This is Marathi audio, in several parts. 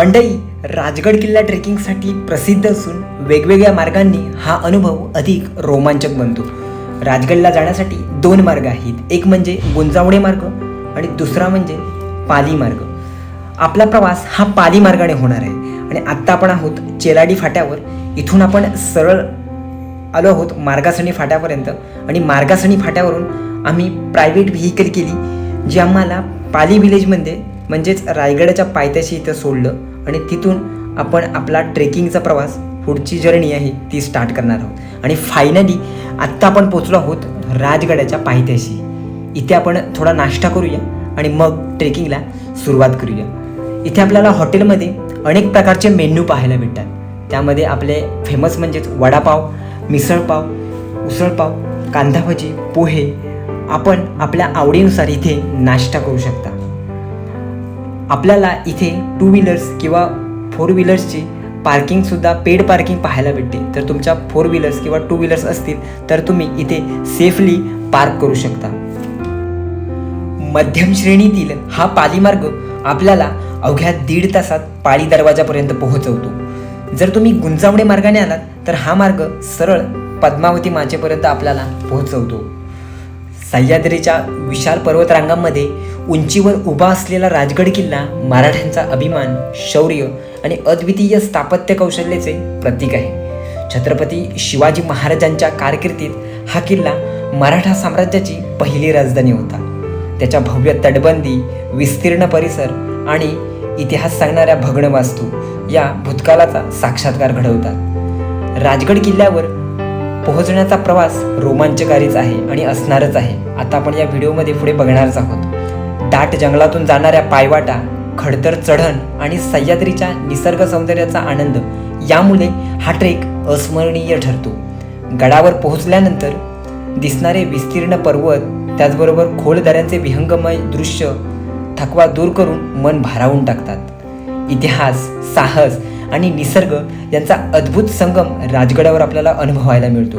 मंडई राजगड किल्ला ट्रेकिंगसाठी प्रसिद्ध असून वेगवेगळ्या मार्गांनी हा अनुभव अधिक रोमांचक बनतो. राजगडला जाण्यासाठी दोन मार्ग आहेत. एक म्हणजे गुंजावणे मार्ग आणि दुसरा म्हणजे पाली मार्ग. आपला प्रवास हा पाली मार्गाने होणार आहे. आणि आत्ता आपण आहोत चेलाडी फाट्यावर. इथून आपण सरळ आलो आहोत मार्गासणी फाट्यापर्यंत. आणि मार्गासणी फाट्यावरून आम्ही प्रायव्हेट व्हेकल केली जी आम्हाला पाली विलेजमध्ये म्हणजेच रायगडाच्या पायथ्याशी इथं सोडलं. आणि तिथून आपण आपला ट्रेकिंगचा प्रवास पुढची जर्नी आहे ती स्टार्ट करणार आहोत. आणि फायनली आत्ता आपण पोचलो आहोत राजगडाच्या पायथ्याशी. इथे आपण थोडा नाश्ता करूया आणि मग ट्रेकिंगला सुरुवात करूया. इथे आपल्याला हॉटेलमध्ये अनेक प्रकारचे मेन्यू पाहायला भेटतात. त्यामध्ये आपले फेमस म्हणजेच वडापाव मिसळपाव उसळपाव कांदा भजी पोहे. आपण आपल्या आवडीनुसार इथे नाश्ता करू शकता. आपल्याला इथे टू व्हीलर्स किंवा फोर व्हीलर्सची पार्किंगसुद्धा पेड पार्किंग पाहायला भेटते. तर तुमच्या फोर व्हीलर्स किंवा टू व्हीलर्स असतील तर तुम्ही इथे सेफली पार्क करू शकता. मध्यम श्रेणीतील हा पालीमार्ग आपल्याला अवघ्या दीड तासात पाळी दरवाजापर्यंत पोहोचवतो. जर तुम्ही गुंजावणे मार्गाने आलात तर हा मार्ग सरळ पद्मावती माचेपर्यंत आपल्याला पोहोचवतो. सह्याद्रीच्या विशाल पर्वतरांगांमध्ये उंचीवर उभा असलेला राजगड किल्ला मराठ्यांचा अभिमान शौर्य आणि अद्वितीय स्थापत्य कौशल्याचे प्रतीक आहे. छत्रपती शिवाजी महाराजांच्या कारकिर्दीत हा किल्ला मराठा साम्राज्याची पहिली राजधानी होता. त्याच्या भव्य तटबंदी विस्तीर्ण परिसर आणि इतिहास सांगणाऱ्या भग्न वास्तू या भूतकालाचा साक्षात्कार घडवतात. राजगड किल्ल्यावर पोहोचण्याचा प्रवास रोमांचकारीच आहे आणि असणारच आहे. आता आपण या व्हिडिओमध्ये पुढे बघणारच आहोत. दाट जंगलातून जाणाऱ्या पायवाटा खडतर चढण आणि सह्याद्रीच्या निसर्ग सौंदर्याचा आनंद यामुळे हा ट्रेक अस्मरणीय ठरतो. गडावर पोहोचल्यानंतर दिसणारे विस्तीर्ण पर्वत त्याचबरोबर खोल दऱ्यांचे विहंगमय दृश्य थकवा दूर करून मन भारावून टाकतात. इतिहास साहस आणि निसर्ग यांचा अद्भुत संगम राजगडावर आपल्याला अनुभवायला मिळतो.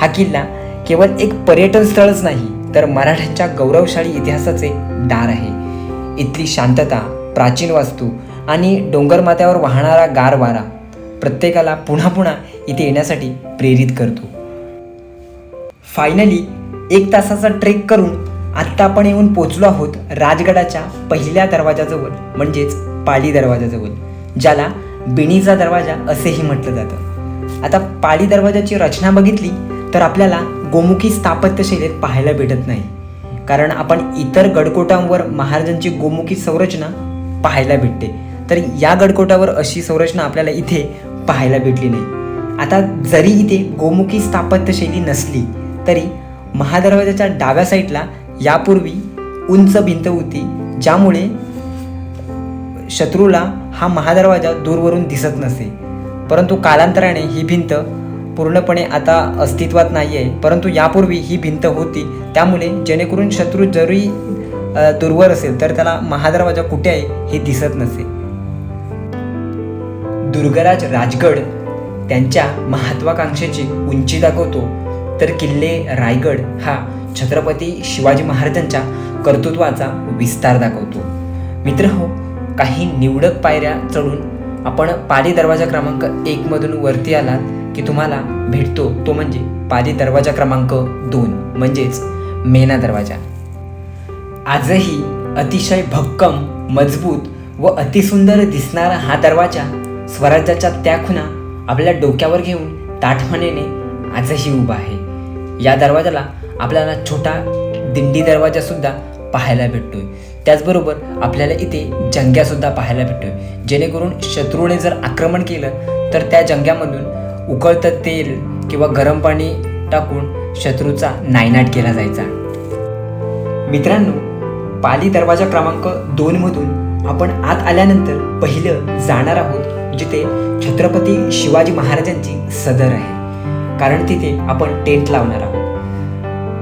हा किल्ला केवळ एक पर्यटन स्थळच नाही तर मराठ्यांच्या गौरवशाली इतिहासाचे दार आहे. इथली शांतता प्राचीन वास्तू आणि डोंगरमाथ्यावर वाहणारा गार वारा प्रत्येकाला पुन्हा पुन्हा इथे येण्यासाठी प्रेरित करतो. फायनली एक तासाचा ट्रेक करून आत्ता आपण येऊन पोचलो आहोत राजगडाच्या पहिल्या दरवाजाजवळ म्हणजेच पाली दरवाजाजवळ ज्याला बिणीचा दरवाजा असेही म्हटलं जातं. आता पाली दरवाजाची रचना बघितली तर आपल्याला गोमुखी स्थापत्यशैलीत पाहायला भेटत नाही. कारण आपण इतर गडकोटांवर महाराजांची गोमुखी संरचना पाहायला भेटते. तर या गडकोटावर अशी संरचना आपल्याला इथे पाहायला भेटली नाही. आता जरी इथे गोमुखी स्थापत्यशैली नसली तरी महादरवाजाच्या डाव्या साईडला यापूर्वी उंच भिंत होती ज्यामुळे शत्रूला हा महादरवाजा दूरवरून दिसत नसे. परंतु कालांतराने ही भिंत पूर्णपणे आता अस्तित्वात नाही आहे परंतु यापूर्वी ही भिंत होती. त्यामुळे जेणेकरून शत्रू जरी अ, दूरवर असेल तर त्याला महादरवाजा कुठे आहे हे दिसत नसे दुर्गराज राजगड त्यांच्या महत्वाकांक्षेची उंची दाखवतो. तर किल्ले रायगड हा छत्रपती शिवाजी महाराजांच्या कर्तृत्वाचा विस्तार दाखवतो. मित्र हो काही निवडक पायऱ्या चढून आपण पाली दरवाजा क्रमांक एकमधून वरती आलात. की तुम्हाला भेटतो तो म्हणजे पाली दरवाजा क्रमांक दोन म्हणजेच मेना दरवाजा. आजही अतिशय भक्कम मजबूत व अतिसुंदर दिसणारा हा दरवाजा स्वराज्याच्या त्या खुणा आपल्या डोक्यावर घेऊन ताठमानेने आजही उभा आहे. या दरवाजाला आपल्याला छोटा दिंडी दरवाजा सुद्धा पाहायला भेटतोय. त्याचबरोबर आपल्याला इथे जंग्यासुद्धा पाहायला भेटतोय. जेणेकरून शत्रूने जर आक्रमण केलं तर त्या जंग्यामधून उकळतं तेल किंवा गरम पाणी टाकून शत्रूचा नायनाट केला जायचा. मित्रांनो पाली दरवाजा क्रमांक दोनमधून आपण आत आल्यानंतर पहिलं जाणार आहोत जिथे छत्रपती शिवाजी महाराजांची सदर आहे. कारण तिथे आपण टेंट लावणार आहोत.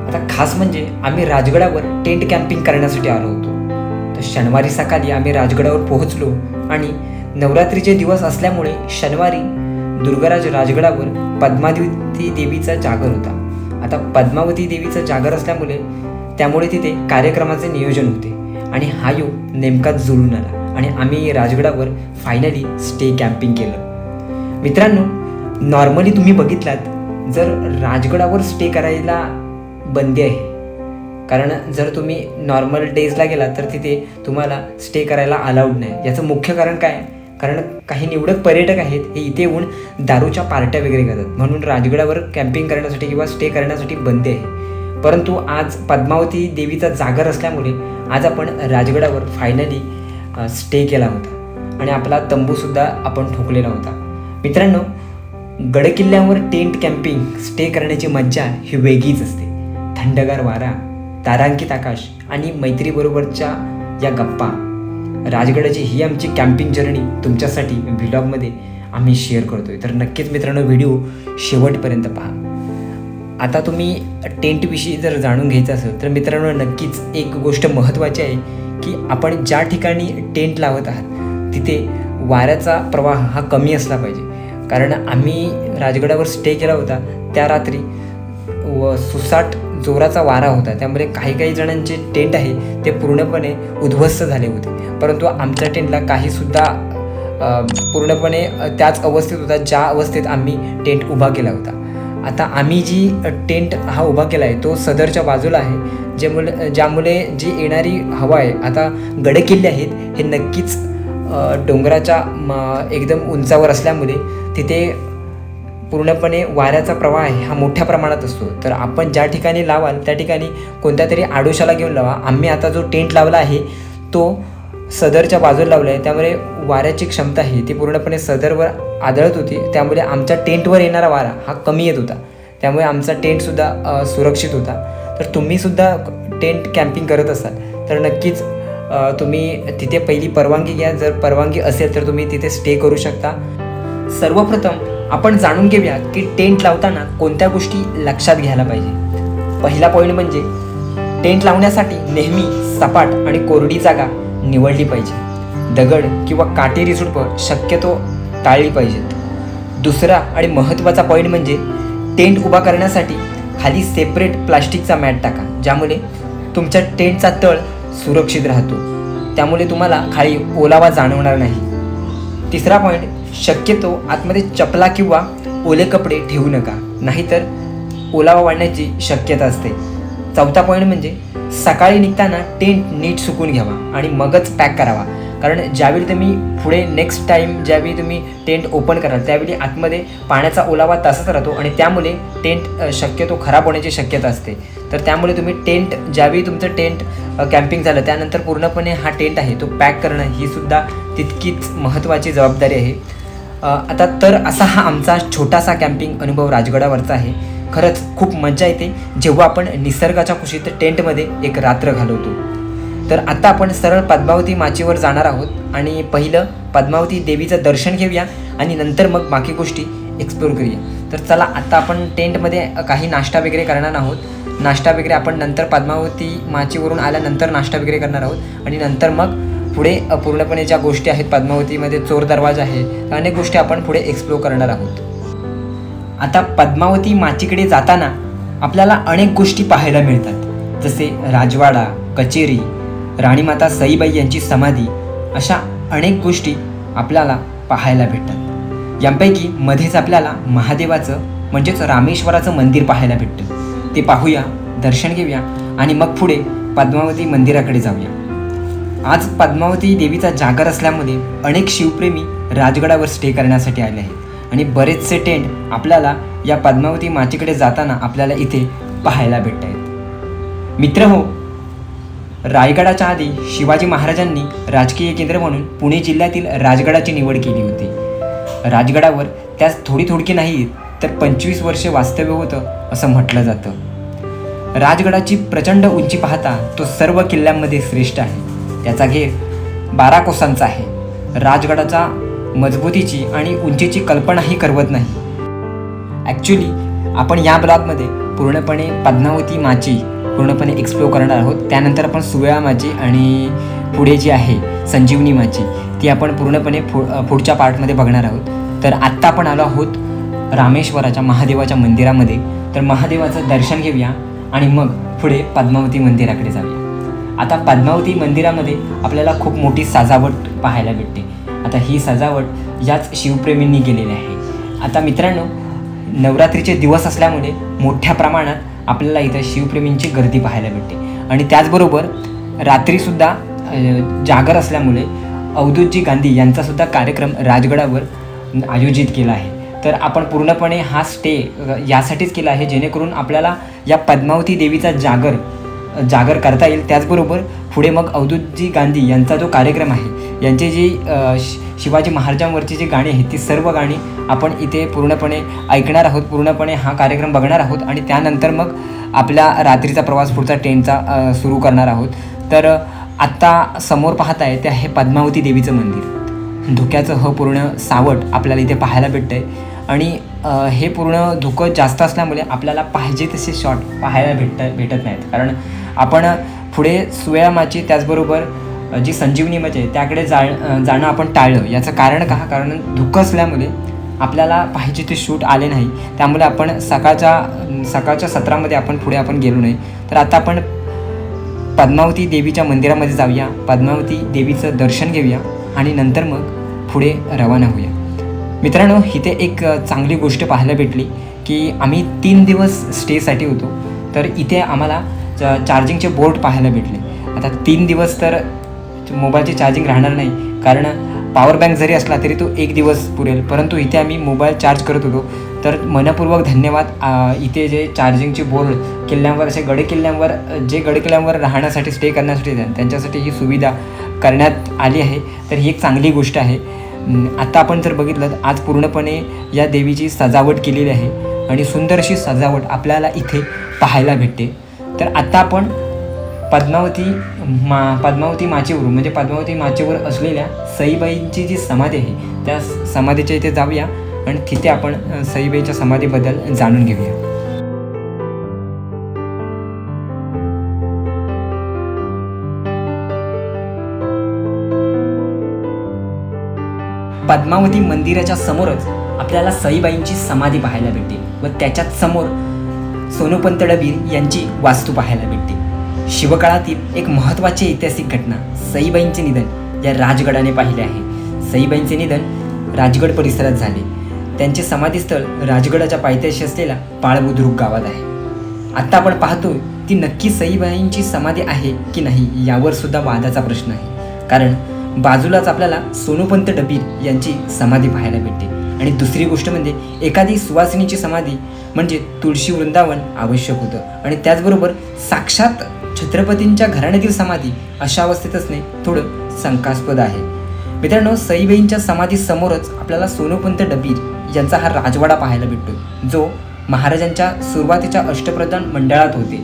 आता खास म्हणजे आम्ही राजगडावर टेंट कॅम्पिंग करण्यासाठी आलो होतो. तर शनिवारी सकाळी आम्ही राजगडावर पोहोचलो आणि नवरात्रीचे दिवस असल्यामुळे शनिवारी दुर्गराज राजगडावर पद्मावती देवीचा जागर होता. आता पद्मावती देवीचं जागर असल्यामुळे त्यामुळे तिथे कार्यक्रमाचे नियोजन होते आणि हा योग नेमकाच जुळून आला आणि आम्ही राजगडावर फायनली स्टे कॅम्पिंग केलं. मित्रांनो नॉर्मली तुम्ही बघितलात जर राजगडावर स्टे करायला बंदी आहे कारण जर तुम्ही नॉर्मल डेजला गेलात तर तिथे तुम्हाला स्टे करायला अलाउड नाही. याचं मुख्य कारण काय? आहे? कारण काही निवडक पर्यटक आहेत हे इथे येऊन दारूच्या पार्ट्या वगैरे करतात. म्हणून राजगडावर कॅम्पिंग करण्यासाठी किंवा स्टे करण्यासाठी बंदी आहे. परंतु आज पद्मावती देवीचा जागर असल्यामुळे आज आपण राजगडावर फायनली स्टे केला होता. आणि आपला तंबूसुद्धा आपण ठोकलेला होता. मित्रांनो गडकिल्ल्यावर टेंट कॅम्पिंग स्टे करण्याची मज्जा ही वेगळीच असते. थंडगार वारा तारांकित आकाश आणि मैत्रीबरोबरच्या या गप्पा. राजगडाची ही आमची कॅम्पिंग जर्नी तुमच्यासाठी व्हिलॉगमध्ये आम्ही शेअर करतोय. तर नक्कीच मित्रांनो व्हिडिओ शेवटपर्यंत पहा. आता तुम्ही टेंटविषयी जर जाणून घ्यायचं असेल तर मित्रांनो नक्कीच एक गोष्ट महत्त्वाची आहे की आपण ज्या ठिकाणी टेंट लावत आहात तिथे वाऱ्याचा प्रवाह हा कमी असला पाहिजे. कारण आम्ही राजगडावर स्टे केला होता त्या रात्री व सुसाट जोराचा वारा होता. त्यामुळे काही काही जणांचे टेंट आहे ते पूर्णपणे उद्ध्वस्त झाले होते. परंतु आमच्या टेंटला काहीसुद्धा पूर्णपणे त्याच अवस्थेत होता ज्या अवस्थेत आम्ही टेंट उभा केला होता. आता आम्ही जी टेंट हा उभा केला आहे तो सदरच्या बाजूला आहे ज्यामुळे ज्यामुळे जी येणारी हवा आहे आता गडकिल्ले आहेत हे नक्कीच डोंगराच्या म- एकदम उंचावर असल्यामुळे तिथे पूर्णपणे वाऱ्याचा प्रवाह आहे हा मोठ्या प्रमाणात असतो. तर आपण ज्या ठिकाणी लावाल त्या ठिकाणी कोणत्या तरी आडोशाला घेऊन लावा. आम्ही आता जो टेंट लावला आहे तो सदरच्या बाजूला लावला आहे. त्यामुळे वाऱ्याची क्षमता आहे ती पूर्णपणे सदरवर आदळत होती. त्यामुळे आमच्या टेंटवर येणारा वारा हा कमी येत होता. त्यामुळे आमचा टेंटसुद्धा सुरक्षित होता. तर तुम्हीसुद्धा टेंट कॅम्पिंग करत असाल तर नक्कीच तुम्ही तिथे पहिली परवानगी घ्या. जर परवानगी असेल तर तुम्ही तिथे स्टे करू शकता. सर्वप्रथम आपण जाणून घेऊया की टेंट लावताना कोणत्या गोष्टी लक्षात घ्यायला पाहिजे. पहिला पॉईंट म्हणजे टेंट लावण्यासाठी नेहमी सपाट आणि कोरडी जागा निवडली पाहिजे. दगड किंवा काटेरी झुडपं शक्यतो टाळली पाहिजेत. दुसरा आणि महत्त्वाचा पॉईंट म्हणजे टेंट उभा करण्यासाठी खाली सेपरेट प्लास्टिकचा मॅट टाका ज्यामुळे तुमच्या टेंटचा तळ सुरक्षित राहतो. त्यामुळे तुम्हाला खाली ओलावा जाणवणार नाही. तिसरा पॉईंट शक्यतो आतमध्ये चपला किंवा ओले कपडे ठेवू नका. नाहीतर ओलावा वाढण्याची शक्यता असते. चौथा पॉईंट म्हणजे सकाळी निघताना टेंट नीट सुकून घ्यावा आणि मगच पॅक करावा. कारण ज्यावेळी तुम्ही पुढे नेक्स्ट टाईम ज्यावेळी तुम्ही टेंट ओपन कराल त्यावेळी आतमध्ये पाण्याचा ओलावा तसाच राहतो आणि त्यामुळे टेंट शक्यतो खराब होण्याची शक्यता असते. तर त्यामुळे तुम्ही टेंट ज्यावेळी तुमचं टेंट कॅम्पिंग झालं त्यानंतर पूर्णपणे हा टेंट आहे तो पॅक करणं ही सुद्धा तितकीच महत्त्वाची जबाबदारी आहे. आता तर असा हा आमचा छोटासा कॅम्पिंग अनुभव राजगडावरचा आहे. खरंच खूप मजा येते. जेव्हा आपण निसर्गाच्या कुशीत टेंटमध्ये एक रात्र घालवतो. तर आता आपण सरळ पद्मावती माचीवर जाणार आहोत आणि पहिलं पद्मावती देवीचं दर्शन घेऊया आणि नंतर मग बाकी गोष्टी एक्सप्लोर करूया. तर चला आता आपण टेंटमध्ये काही नाश्ता वगैरे करणार आहोत. नाश्ता वगैरे आपण नंतर पद्मावती माचीवरून आल्यानंतर नाश्ता वगैरे करणार आहोत आणि नंतर मग पुढे पूर्णपणे ज्या गोष्टी आहेत पद्मावतीमध्ये चोर दरवाजा आहे त्या अनेक गोष्टी आपण पुढे एक्सप्लोर करणार आहोत. आता पद्मावती माचीकडे जाताना आपल्याला अनेक गोष्टी पाहायला मिळतात. जसे राजवाडा कचेरी राणीमाता सईबाई यांची समाधी अशा अनेक गोष्टी आपल्याला पाहायला भेटतात. यांपैकी मध्येच आपल्याला महादेवाचं म्हणजेच रामेश्वराचं मंदिर पाहायला भेटतं. ते पाहूया दर्शन घेऊया आणि मग पुढे पद्मावती मंदिराकडे जाऊया. आज पद्मावती देवीचा जागर असल्यामुळे अनेक शिवप्रेमी राजगडावर स्टे करण्यासाठी आले आहेत. आणि बरेचसे टेंट आपल्याला या पद्मावती माचीकडे जाताना आपल्याला इथे पाहायला भेटत आहेत मित्र हो रायगडाच्या आधी शिवाजी महाराजांनी राजकीय केंद्र म्हणून पुणे जिल्ह्यातील राजगडाची निवड केली होती. राजगडावर त्यास थोडी थोडकी नाही तर पंचवीस वर्षे वास्तव्य होतं असं म्हटलं जातं. राजगडाची प्रचंड उंची पाहता तो सर्व किल्ल्यांमध्ये श्रेष्ठ आहे. त्याचा घेर बारा कोसांचा आहे. राजगडाचा मजबूतीची आणि उंचीची कल्पनाही करवत नाही. ॲक्च्युली आपण या ब्लॉगमध्ये पूर्णपणे पद्मावती माची पूर्णपणे एक्सप्लोर करणार आहोत. त्यानंतर आपण सुवेळा माची आणि पुढे जी आहे संजीवनी माची ती आपण पूर्णपणे फु पुढच्या पार्टमध्ये बघणार आहोत. तर आत्ता आपण आलो आहोत रामेश्वराच्या महादेवाच्या मंदिरामध्ये. तर महादेवाचं दर्शन घेऊया आणि मग पुढे पद्मावती मंदिराकडे जाऊया. आता पद्मावती मंदिरामध्ये आपल्याला खूप मोठी सजावट पाहायला भेटते. आता ही सजावट याच शिवप्रेमींनी केलेली आहे. आता मित्रांनो नवरात्रीचे दिवस असल्यामुळे मोठ्या प्रमाणात आपल्याला इथं शिवप्रेमींची गर्दी पाहायला भेटते. आणि त्याचबरोबर रात्रीसुद्धा जागर असल्यामुळे अवधूतजी गांधी यांचासुद्धा कार्यक्रम राजगडावर आयोजित केला आहे. तर आपण पूर्णपणे हा स्टे यासाठीच केला आहे जेणेकरून आपल्याला या पद्मावती देवीचा जागर जागर करता येईल. त्याचबरोबर पुढे मग अवधूतजी गांधी यांचा जो कार्यक्रम आहे यांची जी शि- शिवाजी महाराजांवरची जी गाणी आहेत ती सर्व गाणी आपण इथे पूर्णपणे ऐकणार आहोत. पूर्णपणे हा कार्यक्रम बघणार आहोत आणि त्यानंतर मग आपला रात्रीचा प्रवास पुढचा ट्रेनचा सुरू करणार आहोत. तर आत्ता समोर पाहत आहे ते आहे पद्मावती देवीचं मंदिर. धुक्याचं ह पूर्ण सावट आपल्याला इथे पाहायला भेटतं आहे आणि हे पूर्ण धुकं जास्त असल्यामुळे आपल्याला पाहिजे तसे शॉट पाहायला भेटत भेटत नाहीत. कारण आपण पुढे सुव्यामाची त्याचबरोबर जी संजीवनी म्हणजे त्याकडे जा जाणं आपण टाळलं. याचं कारण का? कारण धुकं असल्यामुळे आपल्याला पाहिजे ते शूट आले नाही. त्यामुळे आपण सकाळच्या सकाळच्या सत्रामध्ये आपण पुढे आपण गेलो नाही. तर आता आपण पद्मावती देवीच्या मंदिरामध्ये जाऊया. पद्मावती देवीचं दर्शन घेऊया आणि नंतर मग पुढे रवाना होऊया. मित्रांनो इथे एक चांगली गोष्ट पाहायला भेटली की आम्ही तीन दिवस स्टेसाठी होतो. तर इथे आम्हाला चार्जिंगचे बोर्ड पाहायला भेटले. आता तीन दिवस तर मोबाईलचे चार्जिंग राहणार नाही. कारण पॉवर बँक जरी असला तरी तो एक दिवस पुरेल. परंतु इथे आम्ही मोबाईल चार्ज करत होतो. तर मनपूर्वक धन्यवाद. इथे जे चार्जिंगचे बोर्ड किल्ल्यांवर असे गड किल्ल्यांवर जे गड किल्ल्यांवर राहण्यासाठी स्टे करण्यासाठी त्यांच्यासाठी ही सुविधा करण्यात आली आहे. तर ही एक चांगली गोष्ट आहे. आत्ता आता आपण जर बघितलं तर आज पूर्णपणे या देवीची सजावट केलेली आहे. आणि सुंदर अशी सजावट आपल्याला इथे पाहायला भेटते. तर आता आपण पद्मावती मा पद्मावती माचेवर म्हणजे पद्मावती माचेवर असलेल्या सईबाईंची जी समाधी आहे त्या समाधीच्या इथे जाऊया आणि तिथे आपण सईबाईच्या समाधीबद्दल जाणून घेऊया. पद्मावती मंदिराच्या समोरच आपल्याला सईबाईंची समाधी पाहायला भेटते व त्याच्याच समोर सोनोपंत डबीर यांची वास्तू पाहायला भेटते शिवकाळातील एक महत्त्वाची ऐतिहासिक घटना सईबाईंचे निधन या राजगडाने पाहिले आहे. सईबाईंचे निधन राजगड परिसरात झाले. त्यांचे समाधीस्थळ राजगडाच्या पायथ्याशी असलेल्या पाळबुद्रुक गावात आहे. आत्ता आपण पाहतोय ती नक्की सईबाईंची समाधी आहे की नाही यावर सुद्धा वादाचा प्रश्न आहे. कारण बाजूलाच आपल्याला सोनोपंत डबीर यांची समाधी पाहायला भेटते आणि दुसरी गोष्ट म्हणजे एखादी सुवासिनीची समाधी म्हणजे तुळशी वृंदावन आवश्यक होतं. आणि त्याचबरोबर साक्षात छत्रपतींच्या घराण्यातील समाधी अशा अवस्थेत असणे थोडं शंकास्पद आहे. मित्रांनो सईबाईंच्या समाधी समोरच आपल्याला सोनोपंत डबीर यांचा हा राजवाडा पाहायला भेटतो जो महाराजांच्या सुरुवातीच्या अष्टप्रधान मंडळात होते.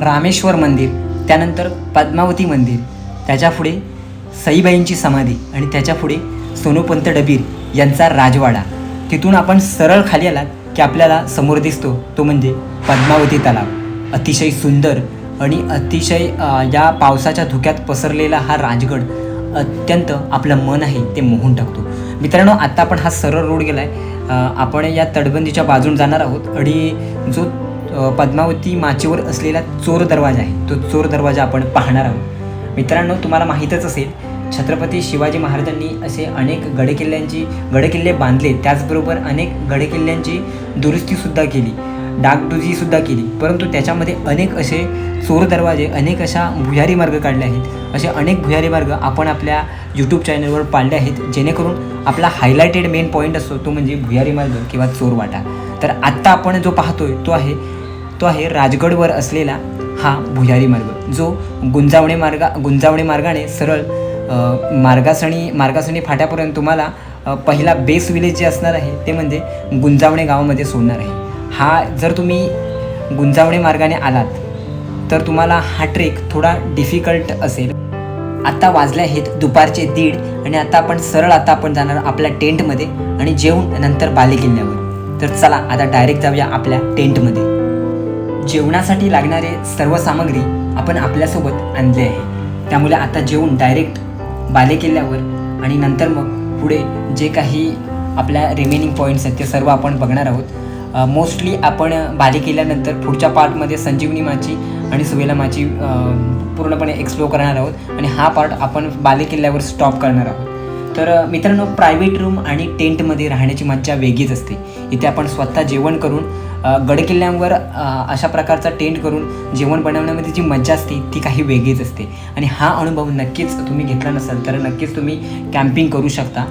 रामेश्वर मंदिर त्यानंतर पद्मावती मंदिर त्याच्या पुढे सईबाईंची समाधी आणि त्याच्या पुढे सोनोपंत डबीर यांचा राजवाडा. तिथून आपण सरळ खाली आलात की आपल्याला समोर दिसतो तो म्हणजे पद्मावती तलाव. अतिशय सुंदर आणि अतिशय या पावसाच्या धुक्यात पसरलेला हा राजगड अत्यंत आपलं मन आहे ते मोहून टाकतो. मित्रांनो आत्ता आपण हा सरळ रोड गेला आहे आपण या तटबंदीच्या बाजून जाणार आहोत आणि जो पद्मावती माचेवर असलेला चोर दरवाजा आहे तो चोर दरवाजा आपण पाहणार आहोत. मित्रांनो तुम्हाला माहीतच असेल छत्रपती शिवाजी महाराजांनी असे अनेक गडकिल्ल्यांची गडकिल्ले बांधले. त्याचबरोबर अनेक गडकिल्ल्यांची दुरुस्तीसुद्धा केली. डागडुजीसुद्धा केली. परंतु त्याच्यामध्ये अनेक असे चोर दरवाजे अनेक अशा भुयारी मार्ग काढले आहेत. असे अनेक भुयारी मार्ग आपण आपल्या यूट्यूब चॅनलवर पाळले आहेत जेणेकरून आपला हायलायटेड मेन पॉईंट असतो तो म्हणजे भुयारी मार्ग किंवा चोर वाटा. तर आत्ता आपण जो पाहतोय तो आहे तो आहे राजगडवर असलेला हा भुयारी मार्ग. जो गुंजावणे मार्गा गुंजावणे मार्गाने सरळ मार्गासणी मार्गासणी फाट्यापर्यंत तुम्हाला पहिला बेस विलेज जे असणार आहे ते म्हणजे गुंजावणे गावामध्ये सोडणार आहे. हा जर तुम्ही गुंजावणे मार्गाने आलात तर तुम्हाला हा ट्रेक थोडा डिफिकल्ट असेल. आत्ता वाजले आहेत दुपारचे दीड आणि आता आपण सरळ आता आपण जाणार आपल्या टेंटमध्ये आणि जेवून नंतर बाले किल्ल्यावर तर चला आता डायरेक्ट जाऊया आपल्या टेंटमध्ये. जेवणासाठी लागणारे सर्व सामग्री आपण आपल्यासोबत आणले आहे. त्यामुळे आता जेवण डायरेक्ट बाले किल्ल्यावर आणि नंतर मग पुढे जे काही आपल्या रिमेनिंग पॉईंट्स आहेत ते सर्व आपण बघणार आहोत. मोस्टली आपण बाले केल्यानंतर पुढच्या पार्टमध्ये संजीवनी माची आणि सुवेला माची पूर्णपणे एक्सप्लोर करणार आहोत आणि हा पार्ट आपण बाले किल्ल्यावर स्टॉप करणार आहोत. तर मित्रांनो प्रायव्हेट रूम आणि टेंटमध्ये राहण्याची मज्जा वेगळीच असते. इथे आपण स्वतः जेवण करून गडकिल्ल्यांवर अशा प्रकारचा टेंट करून जेवण बनवण्यामध्ये जी मज्जा असते ती काही वेगळीच असते. आणि हा अनुभव नक्कीच तुम्ही घेतला नसाल तर नक्कीच तुम्ही कॅम्पिंग करू शकता.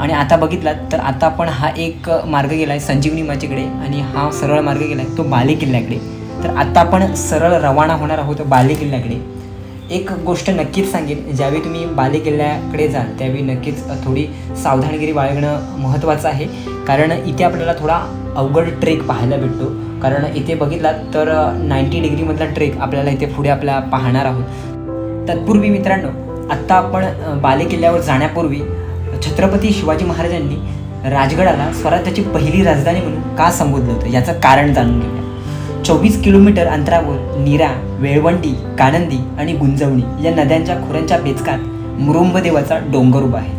आणि आता बघितलात तर आता आपण हा एक मार्ग गेला आहे संजीवनी माझ्याकडे आणि हा सरळ मार्ग गेला आहे तो बाले किल्ल्याकडे. तर आता आपण सरळ रवाना होणार आहोत बाले किल्ल्याकडे. एक गोष्ट नक्कीच सांगेन ज्यावेळी तुम्ही बाले किल्ल्याकडे जाल त्यावेळी नक्कीच थोडी सावधानगिरी बाळगणं महत्त्वाचं आहे. कारण इथे आपल्याला थोडा अवघड ट्रेक पाहायला भेटतो. कारण इथे बघितलात तर नाईंटी डिग्रीमधला ट्रेक आपल्याला इथे पुढे आपल्या पाहणार आहोत. तत्पूर्वी मित्रांनो आत्ता आपण बालेकिल्ल्यावर बाले किल्ल्यावर जाण्यापूर्वी छत्रपती शिवाजी महाराजांनी राजगडाला स्वराज्याची पहिली राजधानी म्हणून का संबोधलं होतं? याचं कारण जाणून घेऊया. चोवीस किलोमीटर अंतरावर नीरा वेळवंडी कानंदी आणि गुंजवणी या नद्यांच्या खोऱ्यांच्या बेचकात मुरुंबदेवाचा डोंगर उभा आहे.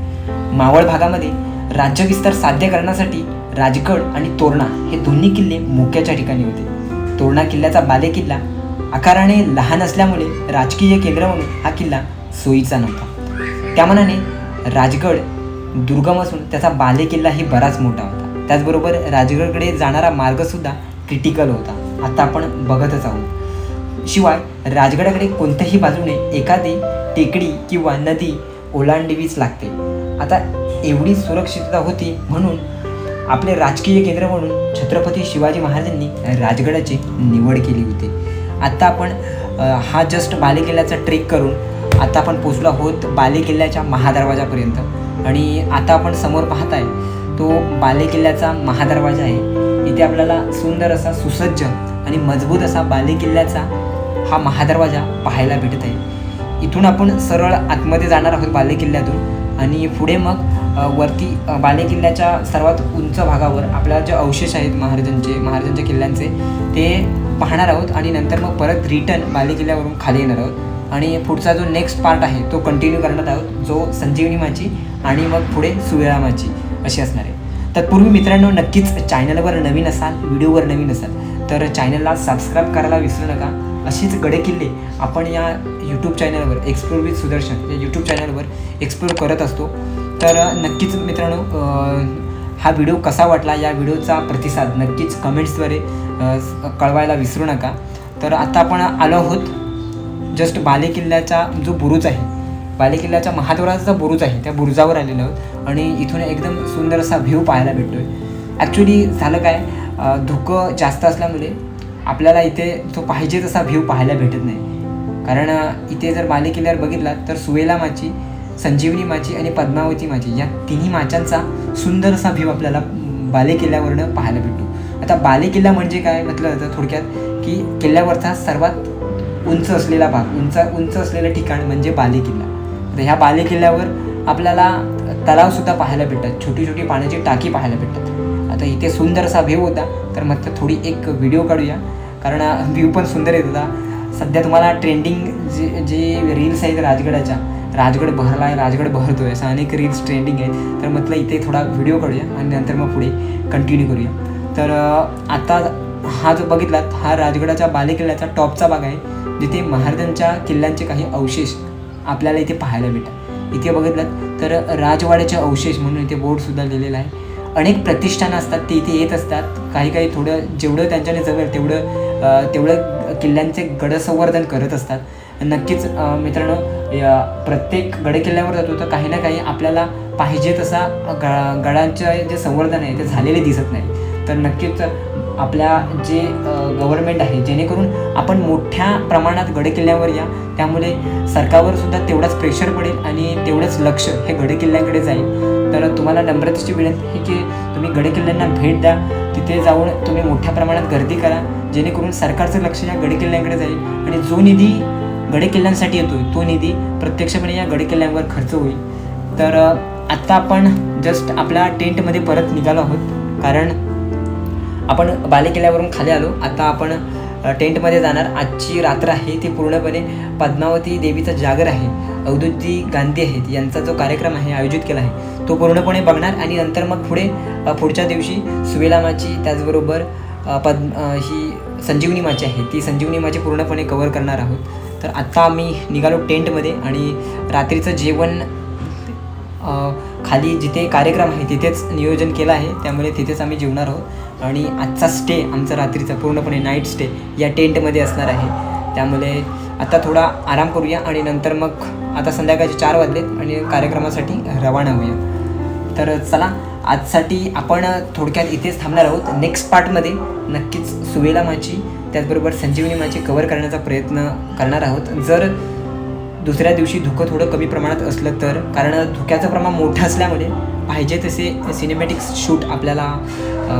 मावळ भागामध्ये राज्यविस्तार साध्य करण्यासाठी राजगड आणि तोरणा हे दोन्ही किल्ले मोक्याच्या ठिकाणी होते. तोरणा किल्ल्याचा बाले किल्ला आकाराने लहान असल्यामुळे राजकीय केंद्र म्हणून हा किल्ला सोयीचा नव्हता. त्यामानाने राजगड दुर्गम असून त्याचा बाले किल्लाही बराच मोठा होता. त्याचबरोबर राजगडकडे जाणारा मार्गसुद्धा क्रिटिकल होता. आता आपण बघतच आहोत. शिवाय राजगडाकडे कोणत्याही बाजूने एखादी टेकडी किंवा नदी ओलांडवीच लागते. आता एवढी सुरक्षितता होती म्हणून आपले राजकीय केंद्र म्हणून छत्रपती शिवाजी महाराजांनी राजगडाची निवड केली होती. आत्ता आपण हा जस्ट बाले किल्ल्याचा ट्रेक करून आता आपण पोचलो आहोत बाले किल्ल्याच्या महादरवाजापर्यंत. आणि आता आपण समोर पाहताय तो बाले किल्ल्याचा महादरवाजा आहे. इथे आपल्याला सुंदर असा सुसज्ज आणि मजबूत असा बाले किल्ल्याचा हा महादरवाजा पाहायला भेटत आहे इथून आपण सरळ आतमध्ये जाणार आहोत बाले किल्ल्यातून आणि पुढे मग वरती बालेकिल्ल्याच्या बाले किल्ल्याच्या सर्वात उंच भागावर आपल्याला जे अवशेष आहेत महाराजांचे महाराजांच्या किल्ल्यांचे ते पाहणार आहोत आणि नंतर मग परत रिटर्न बाले किल्ल्यावरून खाली येणार आहोत. आणि पुढचा जो नेक्स्ट पार्ट आहे तो कंटिन्यू करणार आहोत जो संजीवनी माची आणि मग पुढे सुवेळामाची अशी असणार आहे. तत्पूर्वी मित्रांनो नक्कीच चॅनलवर नवीन असाल व्हिडिओवर नवीन असाल तर चॅनलला सबस्क्राईब करायला विसरू नका. अशीच गडकिल्ले आपण या यूट्यूब चॅनलवर एक्सप्लोर विथ सुदर्शन या यूट्यूब चॅनलवर एक्सप्लोर करत असतो. तर नक्कीच मित्रांनो हा व्हिडिओ कसा वाटला या व्हिडिओचा प्रतिसाद नक्कीच कमेंट्सद्वारे कळवायला विसरू नका. तर आता आपण आलो आहोत जस्ट बाले किल्ल्याचा जो बुरुज आहे बाले किल्ल्याच्या महाद्वाराचा बुरुज आहे त्या बुरुजावर आलेलो आहोत आणि इथून एकदम सुंदर असा व्ह्यू पाहायला भेटतोय. ॲक्च्युली झालं काय धुकं जास्त असल्यामुळे आपल्याला इथे तो पाहिजे तसा व्ह्यू पाहायला भेटत नाही. कारण इथे जर बाले किल्ल्यावर बघितला तर सुवेला माची संजीवनी माची आणि पद्मावती माची या तिन्ही माचांचा सुंदरसा व्ह्यू आपल्याला बालेकिल्ल्यावरनं बाले किल्ल्यावरनं पाहायला भेटतो. आता बाले किल्ला म्हणजे काय? म्हटलं जातं थोडक्यात की किल्ल्यावरचा सर्वात उंच असलेला भाग उंच उंच असलेलं ठिकाण म्हणजे बाले किल्ला तर ह्या बाले किल्ल्यावर आपल्याला तलावसुद्धा पाहायला भेटतात. छोटी छोटी पाण्याची टाकी पाहायला भेटतात. आता इथे सुंदरसा व्ह्यू होता तर मग थोडी एक व्हिडिओ काढूया. कारण व्ह्यू पण सुंदर येत होता सध्या तुम्हाला ट्रेंडिंग जे जे रील्स आहेत राजगडाच्या राजगड बहरला आहे राजगड बहरतोय असं अनेक रील्स ट्रेंडिंग आहेत. तर म्हटलं इथे थोडा व्हिडिओ काढूया आणि नंतर मग पुढे कंटिन्यू करूया. तर आता हा जो बघितलात हा राजगडाच्या बालेकिल्ल्याचा टॉपचा भाग आहे जिथे महाराजांच्या किल्ल्यांचे काही अवशेष आपल्याला इथे पाहायला भेटतात इथे बघितलात तर राजवाड्याचे अवशेष म्हणून इथे बोर्डसुद्धा लिहिलेला आहे. अनेक प्रतिष्ठानं असतात ते इथे येत असतात. काही काही थोडं जेवढं त्यांच्याने जमेल तेवढं तेवढं किल्ल्यांचे गडसंवर्धन करत असतात. नक्कीच मित्रांनो या प्रत्येक गडकिल्ल्यावर जातो तर काही ना काही आपल्याला पाहिजे तसा ग गडांचं जे संवर्धन आहे ते झालेले दिसत नाही. तर नक्कीच आपल्या जे गव्हर्नमेंट आहे जेणेकरून आपण मोठ्या प्रमाणात गडकिल्ल्यावर या. त्यामुळे सरकारवर सुद्धा तेवढाच प्रेशर पडेल आणि तेवढंच लक्ष हे गडकिल्ल्याकडे जाईल. तर तुम्हाला नम्रतेची विनंती आहे की तुम्ही गडकिल्ल्यांना भेट द्या. तिथे जाऊन तुम्ही मोठ्या प्रमाणात गर्दी करा. जेणेकरून सरकारचं लक्ष या गडकिल्ल्यांकडे जाईल. आणि जो निधी गडकिल्ल्यांसाठी येतोय तो निधी प्रत्यक्षपणे या गडकिल्ल्यांवर खर्च होईल. तर आत्ता आपण जस्ट आपल्या टेंटमध्ये परत निघालो आहोत. कारण आपण बालेकिल्ल्यावरून खाली आलो. आता आपण टेंटमध्ये जाणार. आजची रात्र आहे ती पूर्णपणे पद्मावती देवीचं जागर आहे. अवधूतजी गांधी आहेत यांचा जो कार्यक्रम आहे आयोजित केला आहे तो पूर्णपणे बघणार. आणि नंतर मग पुढे पुढच्या दिवशी सुवेलामाची त्याचबरोबर पद्म ही संजीवनी माची आहे ती संजीवनी माची पूर्णपणे कवर करणार आहोत. तर आत्ता आम्ही निघालो टेंटमध्ये आणि रात्रीचं जेवण खाली जिथे कार्यक्रम आहे तिथेच नियोजन केलं आहे. त्यामुळे तिथेच आम्ही जेवणार आहोत. आणि आजचा स्टे आमचा रात्रीचा पूर्णपणे नाईट स्टे या टेंटमध्ये असणार आहे. त्यामुळे आता थोडा आराम करूया आणि नंतर मग आता संध्याकाळचे चार वाजलेत आणि कार्यक्रमासाठी रवाना होऊया. तर चला आजसाठी आपण थोडक्यात इथेच थांबणार आहोत. नेक्स्ट पार्टमध्ये नक्कीच सुवेला माझी त्याचबरोबर संजीवनी माझे कवर करण्याचा प्रयत्न करणार आहोत. जर दुसऱ्या दिवशी धुकं थोडं कमी प्रमाणात असलं तर कारण धुक्याचं प्रमाण मोठं असल्यामुळे पाहिजे तसे सिनेमॅटिक शूट आपल्याला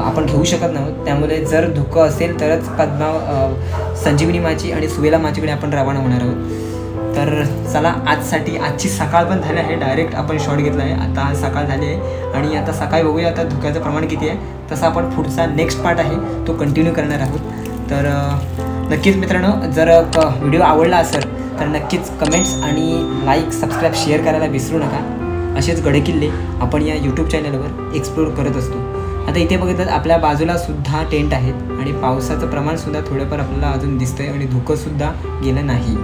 आपण घेऊ शकत नव्हत त्यामुळे जर धुकं असेल तरच पद्मा संजीवनी माझी आणि सुवेला माझीकडे आपण रवाना होणार आहोत. तर चला आजसाठी आजची सकाळ पण झाली आहे. डायरेक्ट आपण शॉट घेतला आहे. आता आज सकाळ झाली आहे आणि आता सकाळी बघूया आता धुक्याचं प्रमाण किती आहे. तसा आपण पुढचा नेक्स्ट पार्ट आहे. तो कंटिन्यू करणार आहोत. तर नक्कीच मित्रांनो जर क व्हिडिओ आवडला असेल तर नक्कीच कमेंट्स आणि लाईक सबस्क्राईब शेअर करायला विसरू नका. असेच गडकिल्ले आपण या यूट्यूब चॅनलवर एक्सप्लोर करत असतो. आता इथे बघितलं आपल्या बाजूला सुद्धा टेंट आहेत आणि पावसाचं प्रमाणसुद्धा थोडंफार आपल्याला अजून दिसतंय आणि धुकंसुद्धा गेलं नाही.